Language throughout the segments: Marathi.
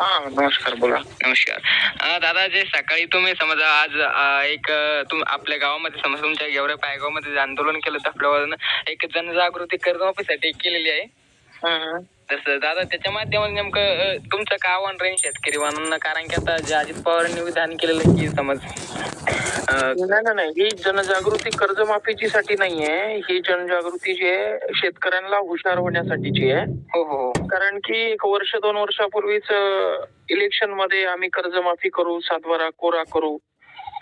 हा नमस्कार बोला. नमस्कार. अं, दादा जे सकाळी तुम्ही समजा आज अं, एक अं, तुम आपल्या गावामध्ये समजा तुमच्या गेवऱ्या पायगावमध्ये जे आंदोलन केलं तर आपल्या एक जनजागृती कर्जमाफीसाठी केलेली आहे. हम्म. तसं दादा त्याच्या माध्यमातून नेमकं अं, तुमचं काय आव्हान राहील शेतकरी बांधवांना कारण की आता जे अजित पवारांनी विधान केलेलं की समज नाही नाही नाही. ही जनजागृती कर्जमाफीची साठी नाहीये. ही जनजागृती जी आहे शेतकऱ्यांना हुशार होण्यासाठीची आहे. हो हो हो. कारण की एक वर्ष दोन वर्षापूर्वीच इलेक्शनमध्ये आम्ही कर्जमाफी करू सातबारा कोरा करू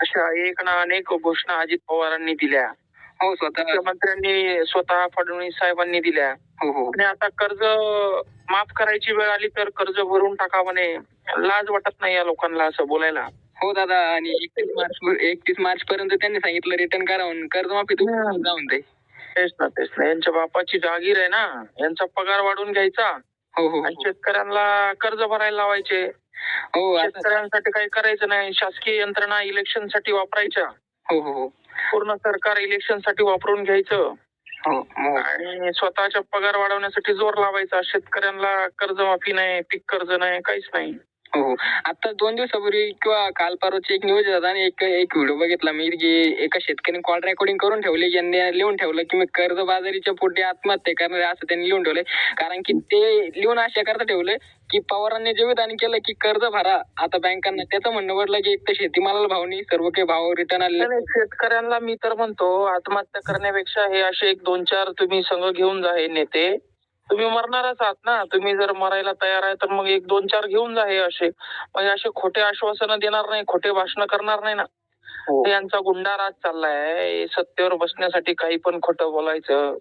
अशा एक ना अनेक घोषणा अजित पवारांनी दिल्या. हो स्वतः. मुख्यमंत्र्यांनी स्वतः फडणवीस साहेबांनी दिल्या. हो हो. आणि आता कर्ज माफ करायची वेळ आली तर कर्ज भरून टाका म्हणे. लाज वाटत नाही या लोकांना असं बोलायला. हो दादा आणि एकतीस मार्च एकतीस मार्च पर्यंत त्यांनी सांगितलं रिटर्न करा म्हणून. कर्जमाफी तुम्ही जाऊन दे. तेच ना तेच ना. यांच्या बापाची जागीर आहे ना. यांचा पगार वाढवून घ्यायचा. हो हो आणि शेतकऱ्यांना कर्ज भरायला लावायचे. हो आता शेतकऱ्यांसाठी काही करायचं नाही. शासकीय यंत्रणा इलेक्शनसाठी वापरायच्या. हो हो हो. पूर्ण सरकार इलेक्शनसाठी वापरून घ्यायचं. हो हो. आणि स्वतःच्या पगार वाढवण्यासाठी जोर लावायचा. शेतकऱ्यांना कर्जमाफी नाही पीक कर्ज नाही काहीच नाही. हो. हो आता दोन दिवसापूर्वी किंवा काल परवाची एक न्यूज होता आणि एक एक व्हिडिओ बघितला मी की एका शेतकऱ्याने कॉल रेकॉर्डिंग करून ठेवले यांनी लिहून ठेवलं की मी कर्जबाजारीच्या पोटी आत्महत्या करणार आहे असं त्यांनी लिहून ठेवले. कारण की ते लिहून अशा करता ठेवले की पवारांनी जे विधान केलं की कर्ज भरा. आता बँकांना त्याचं म्हणणं पडलं की एक तर शेतीमालाला भाव नाही सर्व काही भाव रिटर्न आले. नाही, नाही, शेतकऱ्यांना मी तर म्हणतो आत्महत्या करण्यापेक्षा हे असे एक दोन चार तुम्ही संघ घेऊन जा हे नेते. तुम्ही मरणारच आहात ना. तुम्ही जर मरायला तयार आहे तर मग एक दोन चार घेऊन जा हे असे. म्हणजे असे खोटे आश्वासनं देणार नाही खोटे भाषण करणार नाही ना. हो. यांचा गुंडा राज चाललाय सत्तेवर बसण्यासाठी काही पण खोटं बोलायचं.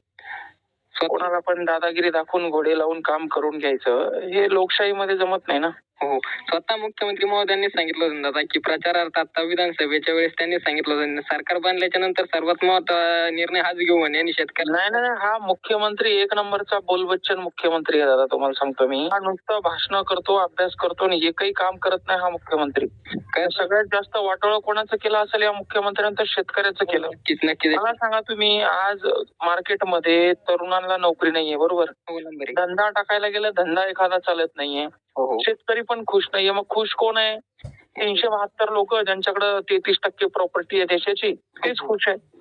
कोणाला पण दादागिरी दाखवून घोडे लावून काम करून घ्यायचं. हे लोकशाहीमध्ये जमत नाही ना. हो स्वतः मुख्यमंत्री महोदयांनी सांगितलं होतं दादा की प्रचारार्थ आता विधानसभेच्या वेळेस त्यांनी सांगितलं होतं. सरकार बांधल्याच्या नंतर सर्वात महत्त्वाचा निर्णय हाच घेऊ म्हणे आणि शेतकऱ्यांना. नाही नाही नाही, हा मुख्यमंत्री एक नंबरचा बोलबच्चन मुख्यमंत्री आहे दादा तुम्हाला सांगतो मी. हा नुसतं भाषण करतो अभ्यास करतो आणि एकही काम करत नाही हा मुख्यमंत्री. काय? सगळ्यात जास्त वाटोळं कोणाचं केलं असेल या मुख्यमंत्र्यांचं शेतकऱ्याचं केलं. नक्कीच नक्कीच. मला सांगा तुम्ही आज मार्केटमध्ये तरुणांना नोकरी नाहीये बरोबर? हो नंबर एक. धंदा टाकायला गेलं धंदा एखादा चालत नाहीये. हो हो. शेतकरी पण खुश नाहीये. मग खुश कोण आहे? तीनशे बहात्तर लोक ज्यांच्याकडे तेहतीस टक्के प्रॉपर्टी आहे देशाची. तेच खुश आहे.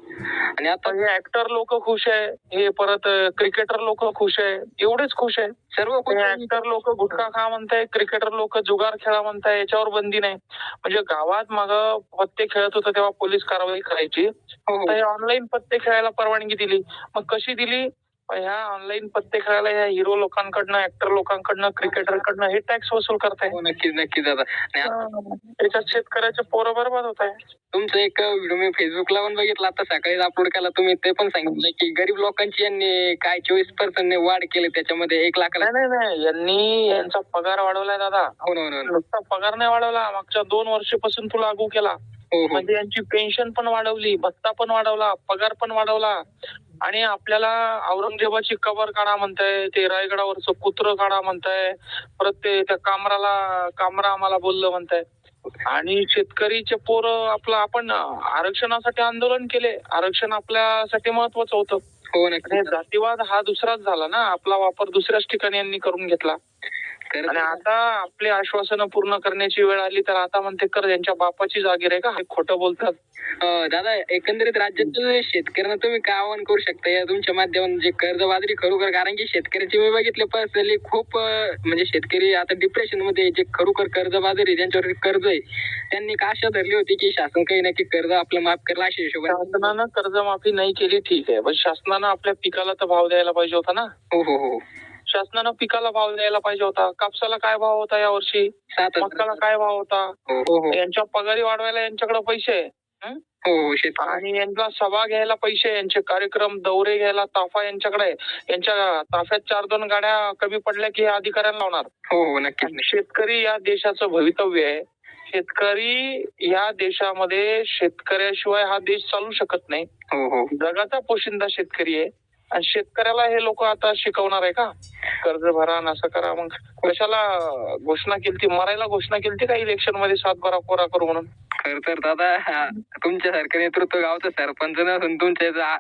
आणि आता हे ऍक्टर लोक खुश आहे. हे परत क्रिकेटर लोक खुश आहे. एवढेच खुश आहे. सर्व हे ऍक्टर लोक गुटखा खा म्हणताय क्रिकेटर लोक जुगार खेळा म्हणताय याच्यावर बंदी नाही. म्हणजे गावात मग पत्ते खेळत होतं तेव्हा पोलीस कारवाई करायची. हो तर हे ऑनलाईन पत्ते खेळायला परवानगी दिली. मग कशी दिली? ह्या ऑनलाईन पत्ते खेळायला ह्या हिरो लोकांकडनं ऍक्टर लोकांकडनं क्रिकेटरकडनं हे टॅक्स वसूल करताय. हो नक्कीच नक्कीच दादा. आणि आता त्याच्यात शेतकऱ्याचे पोरं बरोबर होत आहे. तुमचं एक व्हिडिओ मी फेसबुकला पण बघितला आता सकाळी अपलोड केला तुम्ही ते पण सांगितलं की गरीब लोकांची यांनी काय चोवीस पर्सेंट वाढ केली त्याच्यामध्ये एक लाखाला नाही नाही नाही यांनी यांचा पगार वाढवलाय दादा. हो ना हो ना, हो. ना. नुसता पगार नाही वाढवला मागच्या दोन वर्षापासून तू लागू केला. हो हो. म्हणजे यांची पेन्शन पण वाढवली भत्ता पण वाढवला पगार पण वाढवला. आणि आपल्याला औरंगजेबाची कबर काढा म्हणताय ते रायगडावरचं कुत्र काढा म्हणताय परत ते त्या कामराला कामरा आम्हाला बोललं म्हणताय. आणि शेतकरीचे पोरं आपलं आपण आरक्षणासाठी आंदोलन केले. आरक्षण आपल्यासाठी महत्वाचं होतं. हो जातीवाद हा दुसराच झाला ना. आपला वापर दुसऱ्याच ठिकाणी यांनी करून घेतला. आणि आता आपली आश्वासनं पूर्ण करण्याची वेळ आली तर आता म्हणते कर यांच्या बापाची जागीर आहे का? हे खोटं बोलतात. अं, दादा एकंदरीत राज्यातील शेतकऱ्यांना तुम्ही काय आवाहन करू शकता? या तुमच्या माध्यमातून जे कर्जबाजारी खरोखर कारण की शेतकऱ्याची मी बघितले पर्सनली खूप म्हणजे शेतकरी आता डिप्रेशनमध्ये जे खरोखर कर्जबाजारी ज्यांच्यावर कर्ज आहे त्यांनी का आशा धरली होती की शासन काही नक्की कर्ज आपलं माफ करेल अशा हिशोबाने. शासनानं कर्जमाफी नाही केली ठीक आहे. पण शासनानं आपल्या पिकाला तर भाव द्यायला पाहिजे होता ना. हो हो हो. शासनानं पिकाला भाव द्यायला पाहिजे होता. कापसाला काय भाव होता या वर्षी मक्काला काय भाव होता? हो हो हो. यांच्या पगारी वाढवायला यांच्याकडे पैसे आणि यांना सभा घ्यायला पैसे यांचे कार्यक्रम दौरे घ्यायला ताफा यांच्याकडे. यांच्या ताफ्यात चार दोन गाड्या कमी पडल्या की अधिकाऱ्यांना लावणार. शेतकरी या देशाचं भवितव्य आहे. शेतकरी या देशामध्ये शेतकऱ्याशिवाय हा देश चालू शकत नाही. जगाचा पोशिंदा शेतकरी आहे. आणि शेतकऱ्याला हे लोक आता शिकवणार आहे का? कर्ज भरा न असं करा. मग कशाला घोषणा केली मरायला घोषणा केली का इलेक्शनमध्ये सात बारा कोरा करू म्हणून? खर तर दादा तुमच्यासारखं नेतृत्व गावचं सरपंच नसून तुमच्या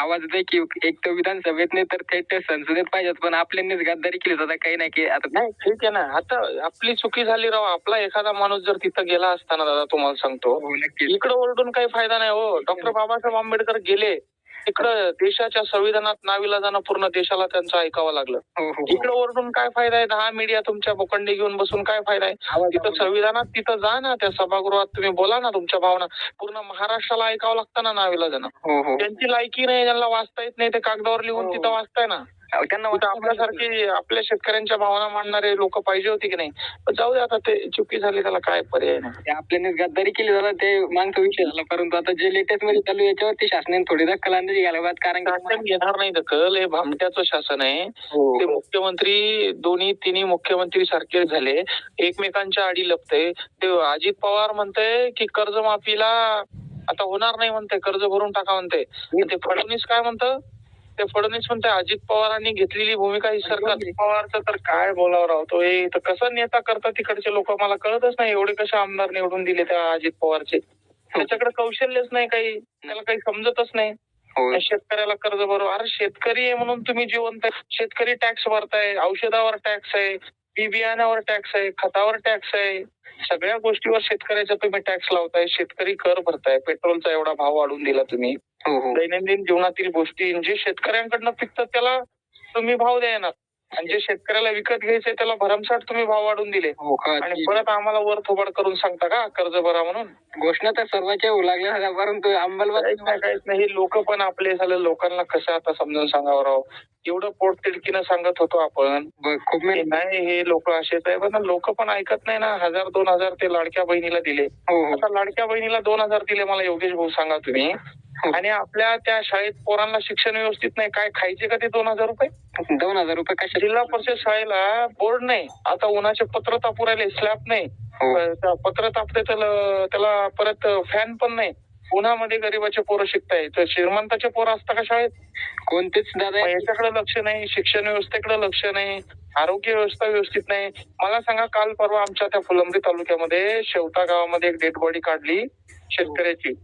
आवाज देखील एक तर विधानसभेत नाही तर थेट संसदेत पाहिजेत. पण आपल्यांनीच गद्दारी केली दादा काही नाही की आता नाही ठीक आहे ना. आता आपली चुकी झाली राव. आपला एखादा माणूस जर तिथं गेला असताना दादा तुम्हाला सांगतो. हो इकडे ओरडून काही फायदा नाही हो. डॉक्टर बाबासाहेब आंबेडकर गेले. इकडं देशाच्या संविधानात नावीला जाणं पूर्ण देशाला त्यांचं ऐकावं लागलं. हो हो इकडे ओरडून काय फायदा आहे? दहा मीडिया तुमच्या बोकंडी घेऊन बसून काय फायदा आहे? तिथं संविधानात तिथं जा ना त्या सभागृहात तुम्ही बोला ना तुमच्या भावना. पूर्ण महाराष्ट्राला ऐकावं लागतं ना नावीला जाणं. हो हो. त्यांची लायकी नाही ज्यांना वाचता येत नाही ते कागदावर लिहून हो. तिथं वाचताय ना. त्यांना तिथं वाटतं आपल्यासारखी आपल्या शेतकऱ्यांच्या भावना मांडणारे लोक पाहिजे होते की नाही? पण जाऊ दे आता ते चुकी झाली त्याला काय पर्याय नाही. ते आपल्यानेच गद्दारी केली दादा ते मागचा विषय झाला. परंतु आता जे लेटेस्टमध्ये चालू याच्यावरती शासनाने थोडी दखल अंदाजी घ्यायला पाहिजे कारण की शासन घेणार नाही दखल हे भामट्याचं शासन आहे. हो. ते मुख्यमंत्री दोन्ही तिन्ही मुख्यमंत्री सारखे झाले. एकमेकांच्या आडी लपते. ते अजित पवार म्हणते की कर्जमाफीला आता होणार नाही म्हणते कर्ज भरून टाका म्हणते. ते फडणवीस काय म्हणतं? ते फडणवीस म्हणते अजित पवारांनी घेतलेली भूमिका ही सरकार अजित पवारचं तर काय बोलावं राव तो हे तर कसं नेता करतात तिकडचे लोक मला कळतच नाही एवढे कसे आमदार निवडून दिले त्या अजित पवारचे. त्याच्याकडे कौशल्यच नाही काही त्याला काही समजतच नाही. हो. शेतकऱ्याला कर्ज बरोबर अरे शेतकरी आहे म्हणून तुम्ही जिवंत. शेतकरी टॅक्स भरताय औषधावर टॅक्स आहे. बी बियाण्यावर टॅक्स आहे खतावर टॅक्स आहे सगळ्या गोष्टीवर शेतकऱ्याचा तुम्ही टॅक्स लावताय शेतकरी कर भरताय पेट्रोलचा एवढा भाव वाढून दिला तुम्ही. हो हो. दैनंदिन जीवनातील गोष्टी जे शेतकऱ्यांकडनं पिकतात त्याला तुम्ही भाव द्यायना आणि जे शेतकऱ्याला विकत घ्यायचंय त्याला भरमसाठ तुम्ही भाव वाढून दिले. हो का? आणि परत आम्हाला वर थोबाड करून सांगता का कर्ज भरा म्हणून? घोषणा तर सर्वांच्या होऊ लागल्या होत्या, परंतु अंमलबजावणी नाही काहीच नाही. हे लोक पण आपले झालं लोकांना कसं आता समजून सांगावं राव? एवढं पोट तिडकीनं सांगत होतो आपण. ब- खूप मेहनत. नाही हे लोक असेच आहे पण लोक पण ऐकत नाही ना. हजार दोन हजार ते लाडक्या बहिणीला दिले. हो हो. आता लाडक्या बहिणीला दोन हजार दिले मला योगेश भाऊ सांगा तुम्ही. आणि आपल्या त्या शाळेत पोरांना शिक्षण व्यवस्थित नाही काय खायचे का ते दोन हजार रुपये? दोन हजार रुपये कशा जिल्हा परिषद शाळेला बोर्ड नाही. आता उन्हाचे पत्र तापू राहिले स्लॅब नाही. हो. पत्र तापते त्याला त्याला परत फॅन पण नाही. उन्हामध्ये गरीबाचे पोरं शिकताय. तर श्रीमंताचे पोरं असता का शाळेत? कोणतेच दादा याच्याकडे लक्ष नाही शिक्षण व्यवस्थेकडे लक्ष नाही आरोग्य व्यवस्था व्यवस्थित नाही. मला सांगा काल परवा आमच्या त्या फुलंब्री तालुक्यामध्ये शेवता गावामध्ये एक डेड बॉडी काढली शेतकऱ्याची.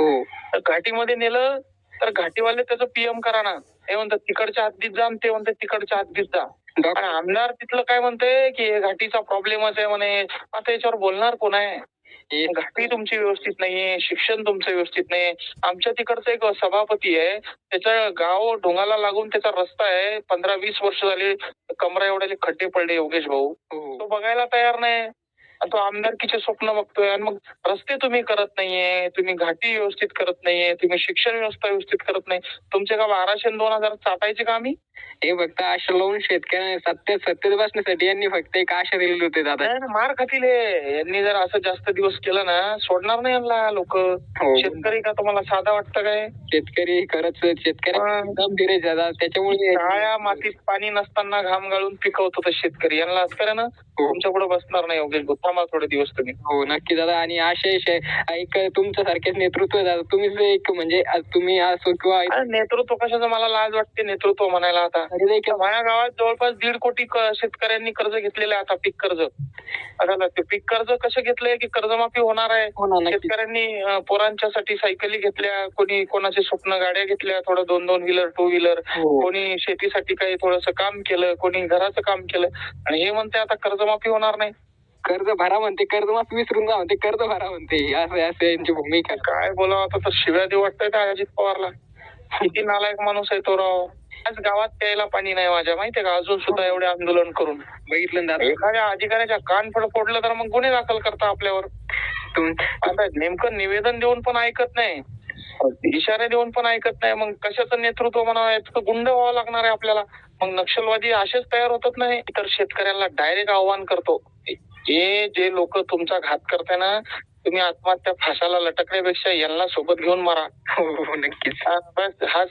हो. तर घाटीमध्ये नेलं तर घाटीवाले त्याचं पीएम करा ना. ते म्हणतात तिकडच्या हद्दीत जा आणि ते म्हणतात तिकडच्या हद्दीत जा. डॉक्टर आणि आमदार तिथलं काय म्हणते की हे घाटीचा प्रॉब्लेमच आहे म्हणे. आता याच्यावर बोलणार कोण आहे? हे घाटी तुमची व्यवस्थित नाहीये शिक्षण तुमचं व्यवस्थित नाही आमच्या तिकडचा एक सभापती आहे त्याचं गाव ढोंगाला लागून त्याचा रस्ता आहे. पंधरा वीस वर्ष झाली कमरा एवढ्याले खड्डे पडले योगेश भाऊ. हो. तो बघायला तयार नाही. आणि तो आमदारकीचे स्वप्न बघतोय आणि मग रस्ते तुम्ही करत नाहीये तुम्ही घाटी व्यवस्थित करत नाहीये तुम्ही शिक्षण व्यवस्था व्यवस्थित करत नाही. तुमचे का बाराशे दोन हजार चाटायचे का आम्ही? हे फक्त आशा लावून शेतकऱ्यांना सत्य सत्तेत बसण्यासाठी यांनी फक्त एक आशा दिलेली होती दादा. मार खातील हे. यांनी जर असं जास्त दिवस केलं ना सोडणार नाही यांना लोक. हो. शेतकरी का तुम्हाला साधा वाटतं काय? शेतकरी खरंच शेतकरी दादा. त्याच्यामुळे काळ्या मातीत पाणी नसताना घाम गाळून पिकवतो तो शेतकरी. यांना असं ना हो. तुमच्यापुढे बसणार नाही योगेश थांबा थोडे दिवस तुम्ही. हो नक्की दादा. आणि आशय एक तुमच्या सारखेच नेतृत्व दादा. तुम्हीच एक म्हणजे तुम्ही असो किंवा अरे नेतृत्व कशाचं? मला लाज वाटते नेतृत्व म्हणायला आता. माझ्या गावात जवळपास दीड कोटी क- शेतकऱ्यांनी कर्ज घेतलेलं आहे आता पीक कर्ज. आता ते पीक कर्ज कसं घेतलंय की कर्जमाफी होणार आहे? हो ना नक्की. शेतकऱ्यांनी अं, पोरांच्यासाठी सायकली घेतल्या. कोणी कोणाचे स्वप्न गाड्या घेतल्या. थोडं दोन दोन व्हीलर टू व्हीलर. हो. कोणी शेतीसाठी काही थोडस काम केलं. कोणी घराचं काम केलं. आणि हे म्हणते आता कर्जमाफी होणार नाही. कर्ज भरा म्हणते कर्ज माफी विसरून जा म्हणते कर्ज भरा म्हणते. असं असं यांची भूमिका. काय बोलावं आता तर शिव्या देऊ वाटतंय का अजित पवारला. किती नालायक माणूस आहे तो राव. आज गावात प्यायला पाणी नाही माझ्या माहितीये का? अजून सुद्धा एवढे आंदोलन करून. बघितलं ना एखाद्या अधिकाऱ्याच्या कान फड फोडलं तर मग गुन्हे दाखल करता आपल्यावर. आता नेमकं निवेदन देऊन पण ऐकत नाही. इशारे देऊन पण ऐकत नाही. मग कशाचं नेतृत्व म्हणावं? गुंड व्हावं लागणार आहे आपल्याला. मग नक्षलवादी असेच तयार होतात नाही तर शेतकऱ्यांना डायरेक्ट आव्हान करतो. हे जे लोक तुमचा घात करते ना तुम्ही आत्महत्या फासाला लटकण्यापेक्षा यांना सोबत घेऊन मारा. हो, हो, हो नक्कीच. हाच